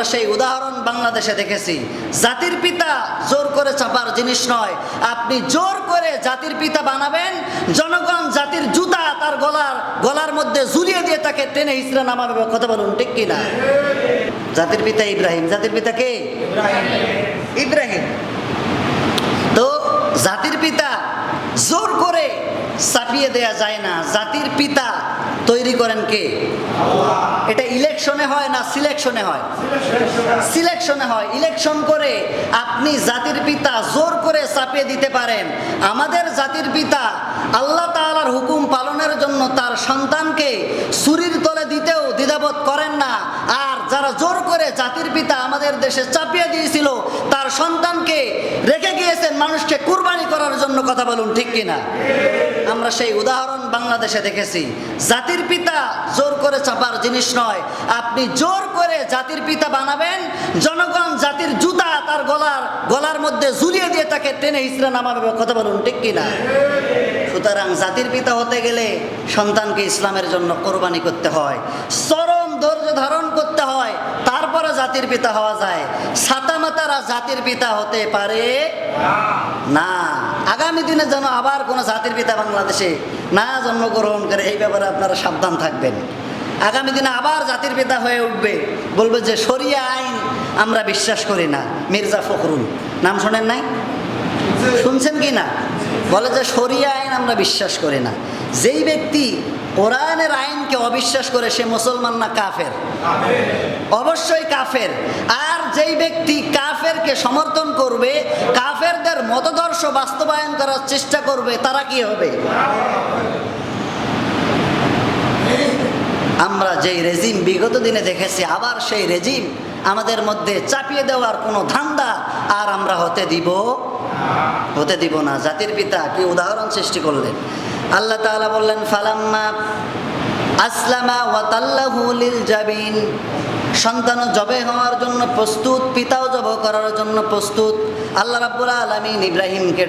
আমরা সেই উদাহরণ বাংলাদেশে দেখেছি। জাতির পিতা জোর করে চাপার জিনিস নয়। আপনি জোর করে জাতির পিতা বানাবেন, জনগণ জাতির জুতা তার গলার গলার মধ্যে ঝুলিয়ে দিয়ে তাকে টেনে হিসড়ে নামাবে। কথা বলুন, ঠিক কিনা? জাতির পিতা ইব্রাহিম। জাতির পিতা কে? ইব্রাহিম। তো জাতির পিতা জোর করে চাপিয়ে দেয়া যায় না। জাতির পিতা তৈরি করেন কে? এটা ইলেকশনে হয় না সিলেকশনে হয়? সিলেকশনে হয়। ইলেকশন করে আপনি জাতির পিতা জোর করে চাপিয়ে দিতে পারেন। আমাদের জাতির পিতা আল্লাহ তাআলার হুকুম পালনের জন্য তার সন্তানকে সুরির তলে দিতেও দ্বিধাবোধ করেন না। আর যারা জোর করে জাতির পিতা আমাদের দেশে চাপিয়ে দিয়েছিল, তার সন্তানকে রেখে গিয়েছেন মানুষকে কুরবানি করার জন্য কথা বলুন, ঠিক কিনা? আমরা সেই উদাহরণ বাংলাদেশে দেখেছি। জাতির পিতা জোর করে চাপার জিনিস নয়। আপনি জোর করে জাতির পিতা বানাবেন, জনগণ জাতির জুতা তার গলার গলার মধ্যে ঝুলিয়ে দিয়ে তাকে টেনে হিসড়ে নামাবে কথা বলুন, ঠিক কিনা? সুতরাং জাতির পিতা হতে গেলে সন্তানকে ইসলামের জন্য কোরবানি করতে হয়, চরম ধৈর্য ধারণ করতে হয় তারপরে জাতির পিতা হওয়া যায়। সাতামাতারা জাতির পিতা হতে পারে না। আগামী দিনে যেন আবার কোনো জাতির পিতা বাংলাদেশে না জন্মগ্রহণ করে, এই ব্যাপারে আপনারা সাবধান থাকবেন। আগামী দিনে আবার জাতির পিতা হয়ে উঠবে। বলবে যে সরিয়া আইন আমরা বিশ্বাস করি না। মির্জা ফখরুল। নাম শোনেন নাই? শুনছেন কি না? বলে যে সরিয়া আইন আমরা বিশ্বাস করি না। যেই ব্যক্তি কোরআনের আইনকে অবিশ্বাস করে সে মুসলমান না কাফের? অবশ্যই কাফের। আর যেই ব্যক্তি কাফেরকে সমর্থন করবে, কাফেরদের মতদর্শ বাস্তবায়ন করার চেষ্টা করবে, তারা কি হবে? আমরা যেই রেজিম বিগত দিনে দেখেছি, আবার সেই রেজিম আমাদের মধ্যে চাপিয়ে দেওয়ার কোনো ধান্দা আর আমরা হতে দিব হতে দিব না। জাতির পিতা কি উদাহরণ সৃষ্টি করলেন? আল্লাহ তাআলা বললেন, ফালাম্মা আসলামা ওয়াতাল্লাহু লিল জাবিন। সন্তান জবে হওয়ার জন্য প্রস্তুত, পিতাও জব করার জন্য প্রস্তুত। আল্লাহ রাব্বুল আলামিন ইব্রাহিমকে